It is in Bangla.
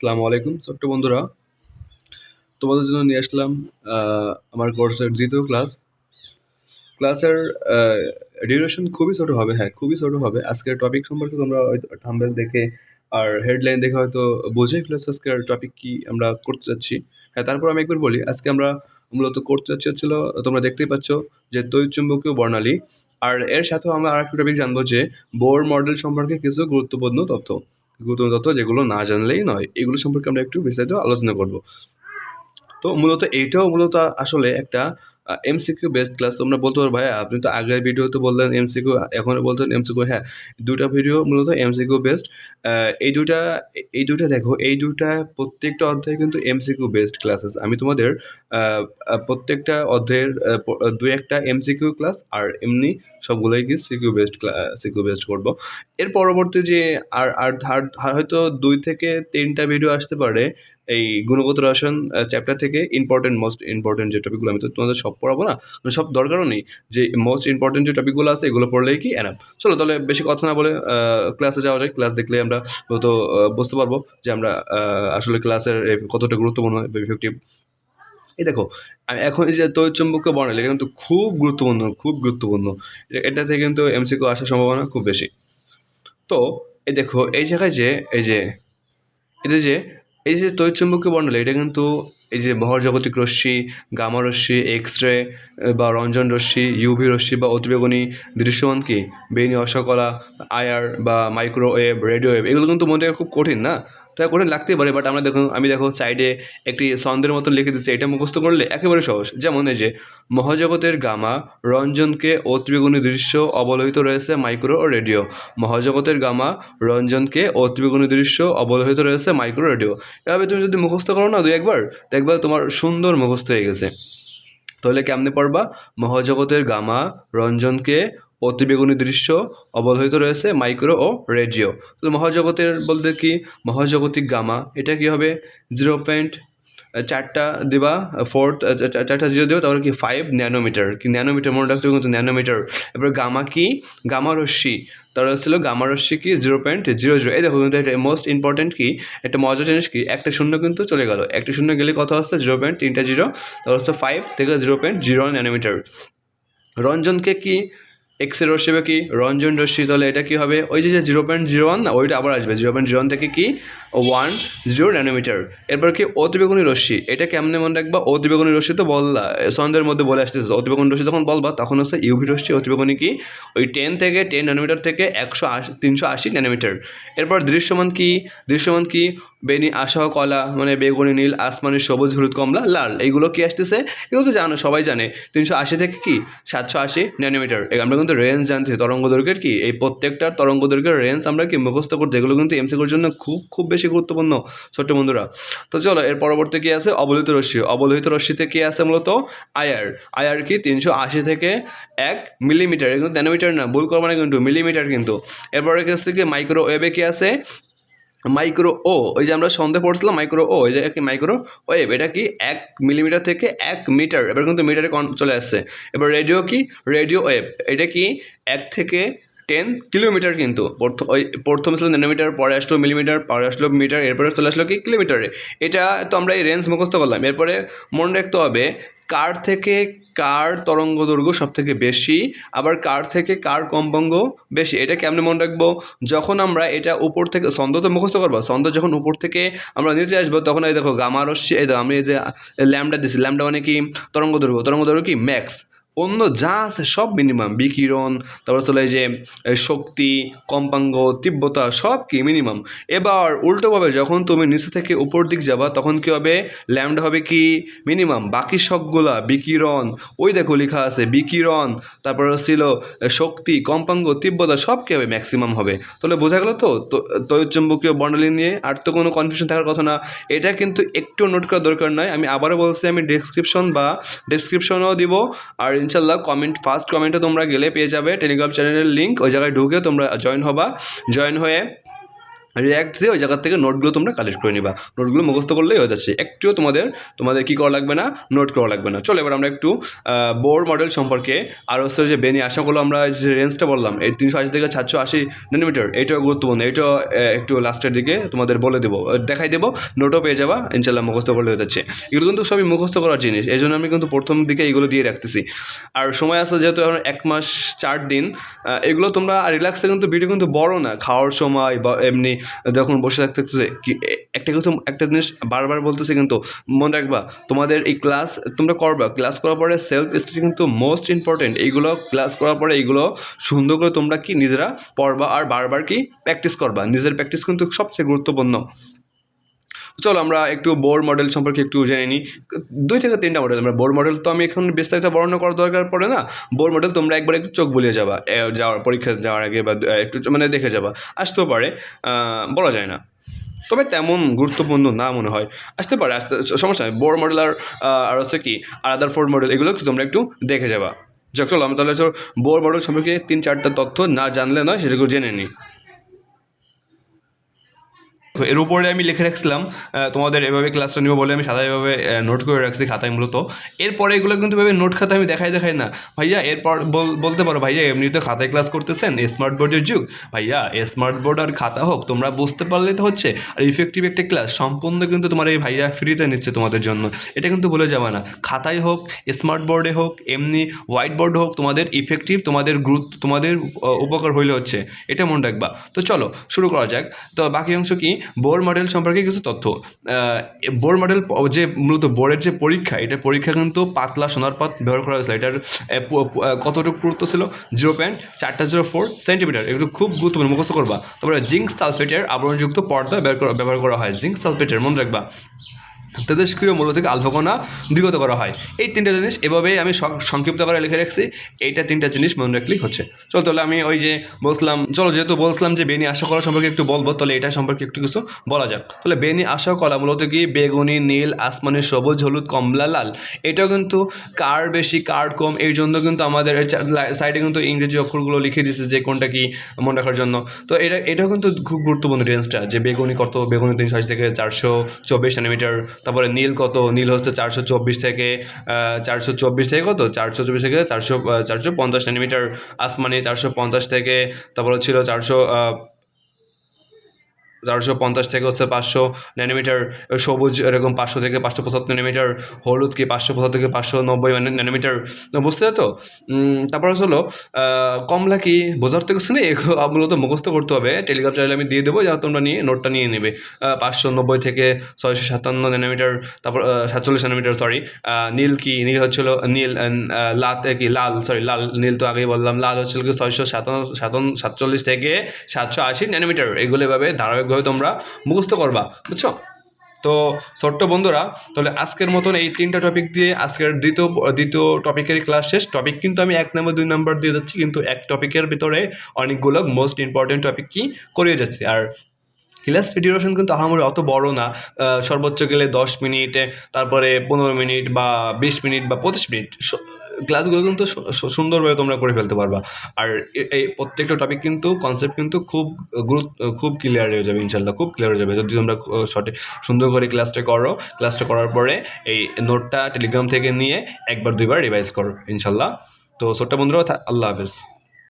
আসসালামু আলাইকুম, ছোট্ট বন্ধুরা। তোমাদের জন্য নিয়ে আসলাম আমার কোর্সের দ্বিতীয় ক্লাস। ক্লাসের ডিউরেশন খুবই ছোট হবে হ্যাঁ খুবই ছোট হবে। আজকের টপিক সম্পর্কে তোমরা থাম্বেল দেখে আর হেডলাইন দেখে হয়তো বুঝে ফেলেছো আজকের টপিক কি আমরা করতে যাচ্ছি। হ্যাঁ তারপর আমি একবার বলি, আজকে আমরা মূলত করতে যাচ্ছি হচ্ছিল, তোমরা দেখতেই পাচ্ছ যে তৈচুম্বকীয় বর্ণালী। আর এর সাথেও আমরা আর একটা টপিক জানব যে বোর মডেল সম্পর্কে কিছু গুরুত্বপূর্ণ তথ্য। গুরুত্বপূর্ণ তথ্য যেগুলো না জানলেই নয়। এগুলো সম্পর্কে আমরা একটু বিস্তারিত আলোচনা করব। তো মূলত এইটাও মূলত আসলে একটা এমসিকিউ বেস্ট ক্লাস তোমরা বলতে পারো ভাইয়া। আপনি তো আগের ভিডিওতে বললেন এমসিকিউ এখন বলতেন এমসিকিউ হ্যাঁ দুটা ভিডিও মূলত এমসিকিউ বেস্ট এই দুটা এই দুটা দেখো, এই দুটা প্রত্যেকটা অধ্যায় কিন্তু এমসিকিউ বেস্ট ক্লাসেস আমি তোমাদের প্রত্যেকটা অধ্যায়ের দুই একটা এমসিকিউ ক্লাস আর এমনি সবগুলোই কি সিকিউ বেস্ট সিকিউ বেস্ট করব। এর পরবর্তী যে আর- আর হয়তো দুই থেকে তিনটা ভিডিও আসতে পারে এই গুণগত রসায়ন চ্যাপ্টার থেকে ইম্পর্টেন্ট মোস্ট ইম্পর্টেন্ট যে টপিকগুলো আমি তো তোমাদের সব পড়াবো না মানে সব দরকারও নেই যে মোস্ট ইম্পর্টেন্ট যে টপিকগুলো আছে, এগুলো পড়লেই কি এনাফ চলো তাহলে বেশি কথা না বলে ক্লাসে যাওয়া যায় ক্লাস দেখলে আমরা তো বুঝতে পারব যে আমরা আসলে ক্লাসের কতটা গুরুত্বপূর্ণ ইফেক্টিভ এই দেখো, এখন এই যে তৈচম্বকীয় বর্ণালী এটা কিন্তু খুব গুরুত্বপূর্ণ খুব গুরুত্বপূর্ণ। এটা থেকে কিন্তু এমসিকিউ আসার সম্ভাবনা খুব বেশি। তো এই দেখো, এই জায়গায় যে, এই যে এটা যে এই যে তড়িৎচুম্বকীয় বর্ণালী, এটা কিন্তু এই যে মহাজাগতিক রশ্মি, গামা রশ্মি এক্স রে বা রঞ্জন রশ্মি ইউভি রশ্মি বা অতিবেগুনি দৃশ্যমান কি? বেনি অসকলা আয়ার বা মাইক্রোওয়েভ রেডিওয়েভ এগুলো কিন্তু মনে খুব কঠিন না? তো কঠিন লাগতেই পারে বাট আমরা দেখুন আমি দেখো সাইডে একটি ছন্দের মতো লিখে দিচ্ছি, এটা মুখস্থ করলে একেবারে সহজ। যেমন এই যে, মহাজগতের গামা রঞ্জনকে অতিবেগুনি দৃশ্য অবলোহিত রয়েছে মাইক্রো ও রেডিও মহাজগতের গামা রঞ্জনকে অতিবেগুনি দৃশ্য অবলোহিত রয়েছে মাইক্রো রেডিও এভাবে তুমি যদি মুখস্থ করো না দুই একবার, দেখবা তোমার সুন্দর মুখস্থ হয়ে গেছে। তাহলে কেমনে পড়বা? মহাজগতের গামা রঞ্জনকে অতিবেগুনি দৃশ্য অবলোহিত রয়েছে মাইক্রো ও রেডিও। তো মহাজগতের বলতে কি? মহাজগতিক গামা। এটা কি হবে? জিরো পয়েন্ট চারটা দিবা, ফোর্থ চারটা জিরো দেবো, তারপরে কি ফাইভ ন্যানোমিটার কি ন্যানোমিটার মনে রাখতে কিন্তু ন্যানোমিটার এবার গামা কি? গামা রশ্মি। তারপরে ছিল গামা কি? Zero point zero zero. এই দেখো, কিন্তু এটা মোস্ট ইম্পর্টেন্ট কি? একটা মজার জিনিস কি? একটা শূন্য কিন্তু চলে গেল। একটা শূন্য গেলে কত আসছে? জিরো পয়েন্ট তিনটা জিরো। তারপর হচ্ছে ফাইভ থেকে জিরো পয়েন্ট জিরো ন্যানোমিটার রঞ্জনকে কি এক্সের রশ্মি বা কি? রঞ্জন রশ্মি, তাহলে এটা কি হবে? ওই যে জিরো পয়েন্ট জিরো ওয়ান না, ওইটা আবার আসবে। জিরো পয়েন্ট জিরো ওয়ান থেকে কি? ওয়ান জিরো ন্যানোমিটার এরপর কি? অতিবেগুনি রশ্মি। এটা কেমনে মনে রাখবা? অতিবেগুনি রশ্মি তো বললা সন্ধ্যের মধ্যে বলে আসতেছে। অতিবেগুনি রশ্মি যখন বলবা, তখন হচ্ছে ইউভি রশ্মি, অতিবেগুনি কি? ওই টেন থেকে টেন ন্যানোমিটার থেকে একশো আশি, তিনশো আশি ন্যানোমিটার এরপর দৃশ্যমান কি? দৃশ্যমান কি? বেনি আশা কলা মানে বেগুনি, নীল, আসমানি, সবুজ, হলুদ, কমলা, লাল, এইগুলো কি আসতেছে? এগুলো তো জানো, সবাই জানে। তিনশো আশি থেকে কি? সাতশো আশি ন্যানোমিটার আমরা কিন্তু রেঞ্জ জানতে তরঙ্গ দৈর্ঘ্যের কি? এই প্রত্যেকটার তরঙ্গ দৈর্ঘ্যের রেঞ্জ আমরা কি মুখস্থ করতে? এগুলো কিন্তু এমসিকিউর জন্য খুব খুব বেশি গুরুত্বপূর্ণ, ছোট্ট বন্ধুরা। তো চলো, এর পরবর্তী কি আছে? অবলোহিত রশ্মি। অবলোহিত রশ্মিতে কি আছে মূলত? আয়ার। আয়ার কি? তিনশো আশি থেকে এক মিলিমিটার, কিন্তু ন্যানোমিটার না, ভুল করব না কিন্তু, মিলিমিটার কিন্তু। এরপরে কি আছে কি? মাইক্রোওয়েভে কি আছে? মাইক্রো ও, ওই যে আমরা সন্দেহ পড়ছিলাম, মাইক্রো ও এই জায়গায় কি মাইক্রো ওয়েভ, এটা কি এক মিলিমিটার থেকে এক মিটার, এবার কিন্তু মিটারে কন- চলে আসছে। এবার রেডিও কি? রেডিও ওয়েভ, এটা কি এক থেকে টেন কিলোমিটার কিন্তু। প্রথম ওই প্রথম ছিল ন্যানোমিটার পরে আসলো মিলিমিটার পরে আসলো মিটার এরপরে চলে আসলো কি কিলোমিটারে এটা তো আমরা এই রেঞ্জ মুখস্থ করলাম। এরপরে মনে রাখতে হবে, কার থেকে কার তরঙ্গ দৈর্ঘ্য সব থেকে বেশি, আবার কার থেকে কার কম্পাঙ্গ বেশি, এটা কেমনে মনে রাখব? যখন আমরা এটা উপর থেকে ছন্দ তো মুখস্থ করব, ছন্দ যখন উপর থেকে আমরা নিচে আসব, তখন এই দেখো, গামা এই দেখো আমি এই যে ল্যামডা দিচ্ছি ল্যামডা মানে কি? তরঙ্গ দৈর্ঘ্য তরঙ্গ দৈর্ঘ্য কি? ম্যাক্স অন্য যা আছে সব মিনিমাম বিকিরণ, তারপর চলে যে শক্তি কম্পাঙ্গ তীব্রতা, সব কি মিনিমাম এবার উল্টোভাবে যখন তুমি নিচে থেকে উপর দিক যাবা, তখন কি হবে? ল্যামডা হবে কি? মিনিমাম বাকি সবগুলা, বিকিরণ, ওই দেখো লেখা আছে, বিকিরণ, তারপর ছিল শক্তি কম্পাঙ্গ তীব্রতা, সব কি হবে? ম্যাক্সিমাম হবে। তাহলে বোঝা গেল তো? তো- তড়িৎচুম্বকীয় বর্ণালী নিয়ে আর তো কোনো কনফিউশন থাকার কথা না। এটা কিন্তু একটু নোট করা দরকার নয়। আমি আবারও বলছি, আমি ডেসক্রিপশন বা ডেসক্রিপশনও দিব। আর ইনশাল্লাহ কমেন্ট ফার্স্ট কমেন্টে তোমরা গেলে পেয়ে যাবে টেলিগ্রাম চ্যানেলের লিঙ্ক ওই জায়গায় ঢুকে তোমরা জয়েন হবা। জয়েন হয়ে রিয়াক্ট দিয়ে ওই জায়গার থেকে নোটগুলো তোমরা কালেক্ট করে নিবা। নোটগুলো মুখস্থ করলেই হয়ে যাচ্ছে। একটুও তোমাদের তোমাদের কী করা লাগবে না? নোট করা লাগবে না। চলো এবার আমরা একটু বোর মডেল সম্পর্কে আর হচ্ছে যে বেনি আশা করল আমরা যে রেঞ্জটা বললাম, এই তিনশো আশি থেকে সাতশো আশি নানোমিটার এইটাও গুরুত্বপূর্ণ। এইটাও একটু লাস্টের দিকে তোমাদের বলে দেবো দেখাই দেবো নোটও পেয়ে যাবা ইনশাল্লাহ মুখস্থ করলে হয়ে যাচ্ছে। এগুলো কিন্তু সবই মুখস্থ করার জিনিস, এই জন্য আমি কিন্তু প্রথম দিকে এগুলো দিয়ে রাখতেছি। আর সময় আছে যেহেতু এখন এক মাস চার দিন এগুলো তোমরা রিল্যাক্সে কিন্তু ভিডিও কিন্তু বড় না, খাওয়ার সময় বা এমনি যখন বসে থাকতে থাকতেছে একটা কিছু একটা জিনিস বারবার বলতেছে কিন্তু, মনে রাখবা, তোমাদের এই ক্লাস তোমরা করবা। ক্লাস করার পরে সেলফ স্টাডি কিন্তু মোস্ট ইম্পর্টেন্ট এইগুলো ক্লাস করার পরে এইগুলো সুন্দর করে তোমরা কি নিজেরা পড়বা আর বারবার কি প্র্যাকটিস করবা। নিজের প্র্যাকটিস কিন্তু সবচেয়ে গুরুত্বপূর্ণ। চলো আমরা একটু বোর মডেল সম্পর্কে একটু জেনে নিই। দুই থেকে তিনটা মডেল আমরা বোর মডেল তো আমি এখন বিস্তারিত বর্ণনা করার দরকার পড়ে না। বোর মডেল তোমরা একবার একটু চোখ বুলিয়ে যাবা। যাওয়ার, পরীক্ষা যাওয়ার আগে বা একটু মানে দেখে যাবা। আসতেও পারে বলা যায় না। তবে তেমন গুরুত্বপূর্ণ না মনে হয়। আসতে পারে, আসতে সমস্যা নেই। বোর মডেল আর আর হচ্ছে কি? আর আদার ফোর মডেল এগুলো তোমরা একটু দেখে যাবা। চলো, আমি তাহলে বোর মডেল সম্পর্কে তিন চারটা তথ্য না জানলে নয়, সেটাকে জেনে নিই। তো এর উপরে আমি লিখে রাখছিলাম তোমাদের এভাবে ক্লাসটা নিব বলে আমি সাদা এভাবে নোট করে রাখছি খাতায় মূলত। এরপরে এগুলো কিন্তু এভাবে নোট খাতা আমি দেখাই দেখাই না। ভাইয়া, এরপর বল- বলতে পারো, ভাইয়া এমনি তো খাতায় ক্লাস করতেছেন স্মার্ট বোর্ডের যুগ। ভাইয়া স্মার্ট বোর্ড আর খাতা হোক, তোমরা বুঝতে পারলে তো হচ্ছে, আর ইফেক্টিভ একটা ক্লাস সম্পূর্ণ কিন্তু তোমার এই ভাইয়া ফ্রিতে নিচ্ছে তোমাদের জন্য। এটা কিন্তু ভুলে যাবে না। খাতায় হোক স্মার্ট বোর্ডে হোক, এমনি হোয়াইট বোর্ড হোক, তোমাদের ইফেক্টিভ তোমাদের গুরুত্ব, তোমাদের উপকার হইলে হচ্ছে। এটা মনে রাখবা। তো চলো, শুরু করা যাক। তো বাকি অংশ কি? বোর মডেল সম্পর্কে কিছু তথ্য। বোর মডেল যে মূলত বোর্ডের যে পরীক্ষা, এটা পরীক্ষা কিন্তু পাতলা সোনার পাত ব্যবহার করা হয়েছিল। এটার কতটুকু পুরুত্ব ছিল? জিরো পয়েন্ট চারটা জিরো ফোর সেন্টিমিটার এগুলো খুব গুরুত্বপূর্ণ, মুখস্থ করবা। তারপরে জিঙ্ক সালফেটের আবরণযুক্ত পর্দা ব্যবহার করা হয়। জিঙ্ক সালফেটের মনে রাখবা। তেজস্ক্রিয় মূল্য থেকে আলফাকণা বিগত করা হয়। এই তিনটা জিনিস এভাবেই আমি সংক্ষিপ্ত করে লিখে রাখছি। এইটা তিনটা জিনিস মনে রাখলেই হচ্ছে। চলো তাহলে আমি ওই যে বলছিলাম চলো যেহেতু বলছিলাম যে বেনি আশা কলা সম্পর্কে একটু বলব, তাহলে এটা সম্পর্কে একটু কিছু বলা যাক। তাহলে বেনি আশা কলা মূলত কি? বেগুনি, নীল, আসমানি, সবুজ, হলুদ, কমলা, লাল। এটাও কিন্তু কার বেশি, কার কম? এই জন্য কিন্তু আমাদের সাইডে কিন্তু ইংরেজি অক্ষরগুলো লিখে দিয়েছে যে কোনটা কি মনে রাখার জন্য। তো এটা এটাও কিন্তু খুব গুরুত্বপূর্ণ রেঞ্জটা যে বেগুনি কত? বেগুনি তিনশো আশি থেকে চারশো চব্বিশ সেন্টিমিটার তারপরে নীল কত? নীল হচ্ছে চারশো চব্বিশ থেকে চারশো চব্বিশ থেকে কত? চারশো চব্বিশ থেকে চারশো চারশো পঞ্চাশ সেন্টিমিটার আসমানি, চারশো পঞ্চাশ থেকে, তারপরে ছিল চারশো চারশো পঞ্চাশ থেকে হচ্ছে পাঁচশো ন্যানোমিটার সবুজ এরকম পাঁচশো থেকে পাঁচশো পঁচাত্তর ন্যানোমিটার হলুদ কি পাঁচশো পঁচাত্তর থেকে পাঁচশো নব্বই ন্যানোমিটার বুঝতে তো তারপর হলো কমলা কি? বোঝার তো কিছু নেই, এগুলো মূলত মুখস্থ করতে হবে। টেলিগ্রাম চাইলে আমি দিয়ে দেবো যা তোমরা নিয়ে নোটটা নিয়ে নেবে। পাঁচশো নব্বই থেকে ছয়শো সাতান্ন ন্যানোমিটার তারপর সাতচল্লিশ ন্যানোমিটার সরি নীল কি? নীল হচ্ছিল নীল লাত কি, লাল সরি লাল, নীল তো আগেই বললাম, লাল হচ্ছিল কি ছয়শো সাতান্ন সাতান্ন, সাতচল্লিশ থেকে সাতশো আশি ন্যানোমিটার এগুলো এভাবে ধারাবাহিকভাবে তোমরা মুখস্থ করবা, বুঝছ? তো ছোট্ট বন্ধুরা, তাহলে আজকের মতন এই তিনটা টপিক দিয়ে আজকের দ্বিতীয় দ্বিতীয় টপিকের ক্লাস শেষ। টপিক কিন্তু আমি এক নম্বর, দুই নম্বর দিয়ে যাচ্ছি, কিন্তু এক টপিকের ভিতরে অনেকগুলো মোস্ট ইম্পর্টেন্ট টপিক কি করিয়ে যাচ্ছি। আর ক্লাস ডিউরেশন কিন্তু আহামরি অত বড় না সর্বোচ্চ গেলে দশ মিনিটে, তারপরে পনেরো মিনিট বা বিশ মিনিট বা পঁচিশ মিনিট। ক্লাসগুলো কিন্তু সুন্দরভাবে তোমরা করে ফেলতে পারবা। আর এই প্রত্যেকটা টপিক কিন্তু কনসেপ্ট কিন্তু খুব গুরুত্ব খুব ক্লিয়ার হয়ে যাবে ইনশাল্লাহ খুব ক্লিয়ার হয়ে যাবে। যদি তোমরা সঠিক সুন্দর করে ক্লাসটা করো ক্লাসটা করার পরে এই নোটটা টেলিগ্রাম থেকে নিয়ে একবার দুইবার রিভাইজ করো ইনশাল্লাহ তো ছোট্ট বন্ধুরা আল্লাহ হাফেজ।